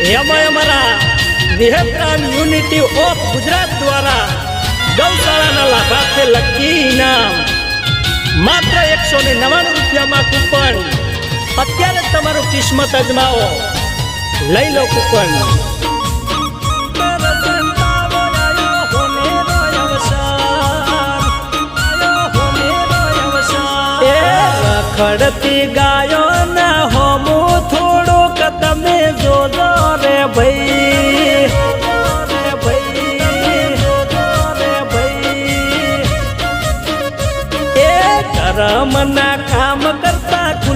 એમાં અમારા Vihatram unity of Gujarat દ્વારા ગૌશાળાના લાભાર્થે લકી ઇનામ. માત્ર એકસો ને નવ્વાણું રૂપિયામાં કૂપન. અત્યારે તમારું કિસ્મત અજમાવો. લઈ લો કૂપન. ખડતી ગાયો ના હોમું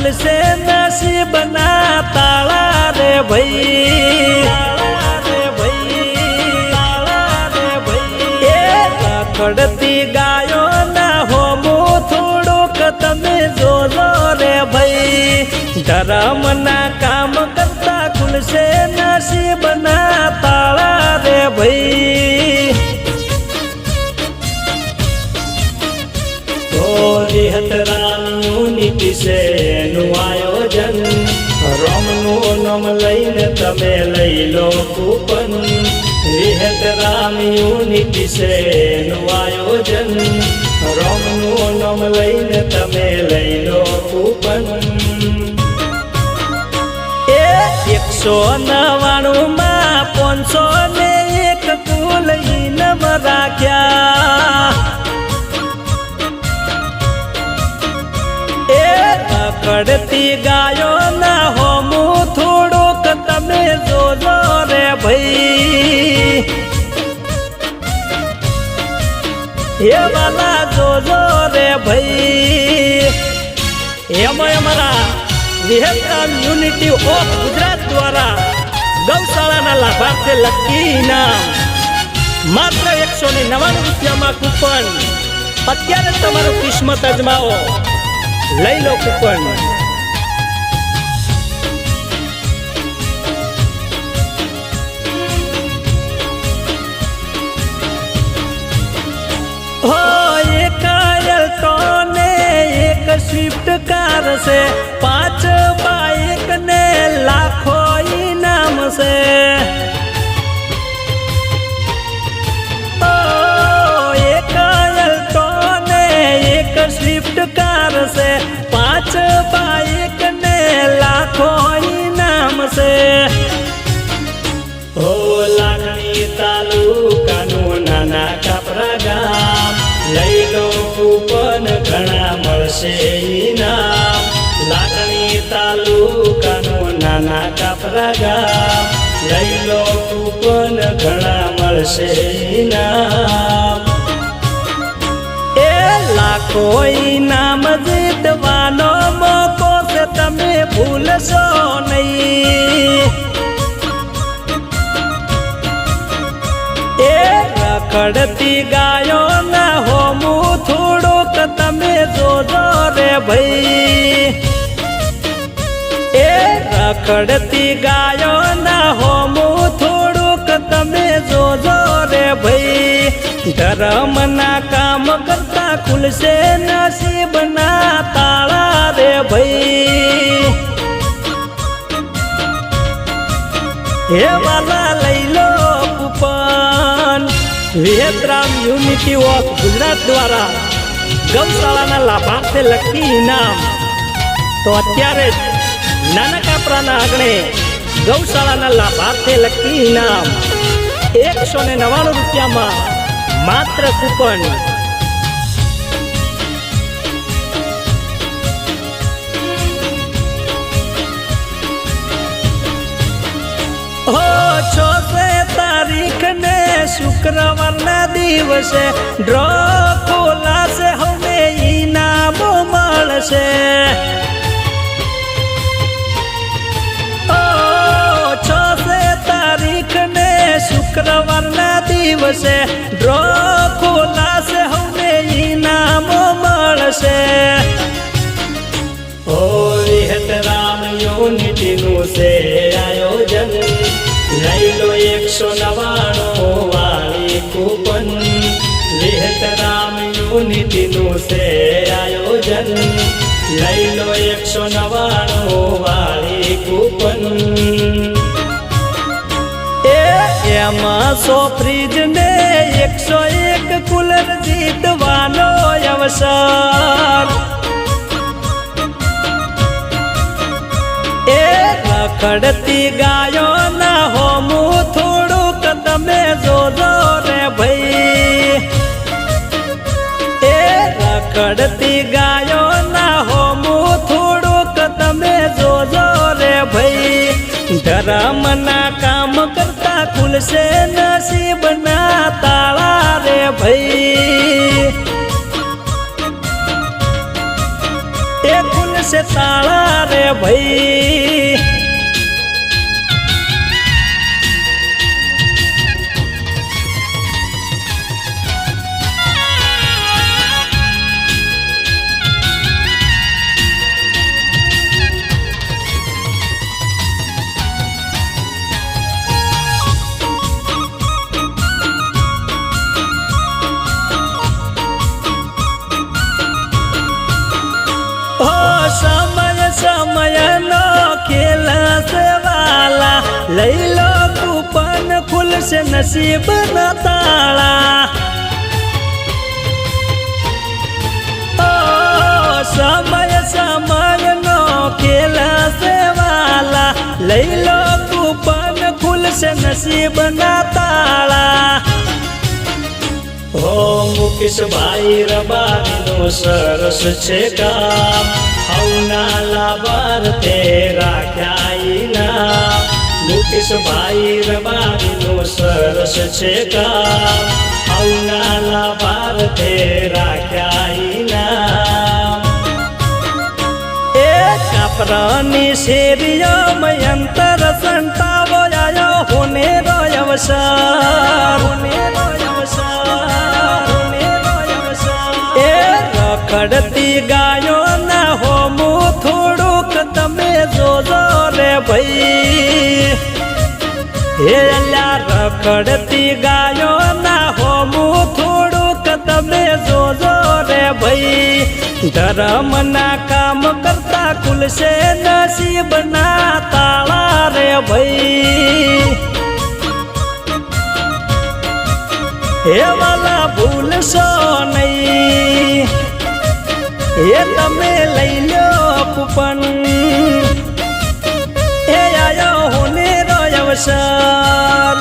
ખુલશે નસીબના તાળા રે ભાઈ રખડતી ગાયો ના હોમું થોડુંક તમે જોજો રે ભાઈ ધરમના કામ રોમનું નામ લઈને તમે લઈ લો કૂપન. રિહતરામ યુનિટી શેનું આયોજન. રોમનું નામ લઈને તમે લઈ લો કૂપન. એકસો નવાણું માં પાંચસો ને એક કુલ ઇનમ રાખ્યા. અકડતી ગાયો ભાઈ. એમાં અમારા વિહતરામ યુનિટી ઓફ ગુજરાત દ્વારા ગૌશાળાના લાભાર્થી લકી ઇનામ. માત્ર એકસો ને નવ્વાણું રૂપિયામાં કૂપન. અત્યારે તમારું કિસ્મત અજમાવો. લઈ લો કૂપન. કાર છે તાલુકાનું નાના કાપરા ગામ લઈ લો કૂપન ઘણા મળશે એ લાખો ઇનામ જીતવાનો મોકો છે તમે ભૂલશો નહીં એ રખડતી ગાયો ના હોમું થોડુંક તમે જોજો રે ભાઈ રખડતી ગાયો ના હોમું થોડુંક તમે જોજો રે ભાઈ. ધર્મના કામ કરતા ખુલશે નસીબના તાળા રે ભાઈ. હે વાલા લઈ લો કૂપન. વિહેતરામ યુનિટી ઓફ ગુજરાત દ્વારા ગૌશાળાના લાભાર્થે લગતી ઇનામ. તો અત્યારે જ નાના કાપરાના આંગણે ગૌશાળાના લાભાર્થે લગતી ઇનામ. એકસો ને નવ્વાણું રૂપિયામાં માત્ર કૂપન. તારીખ શુક્રવારના દિવસે ડ્રો ખોલાશે હવે ઈનામો મળશે. દિવસે ડ્રો ખોલાશે હવે ઇનામો મળશે. ઓ વિહતરામ યુનિટીનું છે આયોજન. લઈ લો એકસો નવાણું વાળી કૂપન. વિહતરામ યુનિટીનું છે આયોજન. લઈ લો એકસો નવાણું વાળી કૂપન. એમાં સો ફ્રીજ ને એકસો એક કુલર જીતવાનો અવસર. એ રખડતી ગાયો ના હોમું થોડુંક તમે જોજો રે ભાઈ. એ રખડતી ગાયો ના હોમું થોડુંક તમે જોજો રે ભાઈ. ધર્મના કામ કરતા ખુલશે નસીબના તાળા રે ભાઈ એ ખુલશે તાળા રે ભાઈ ઓ ખુલશે નસીબ ના તાળા. ઓ, સમય સમયનો ખેલ છે વાલા. લઈ લો કૂપન ખુલશે નસીબ ના તાળા. હો મુકેશભાઈ રબારીનું સરસ છે કામ હવના લાભાર તે રાખ્યા મુકેશભાઈ રબારીનું સરસ છે કામ હવના લાભાર તે રાખ્યા એ કાપરાની શેરીઓમાં અંતર સંતાવો અવસર હોનેરો અવસર અવસર એ રખડતી ગાયો અલ્યા રખડતી ગાયો ના હોમું થોડુંક તમે જોજો રે ભાઈ. ધર્મના કામ કરતા ખુલશે નસીબના તાળા રે ભાઈ. એ વાલા ભૂલશો નહીં. એ તમે લઈ લો કૂપન. ভালোবাসার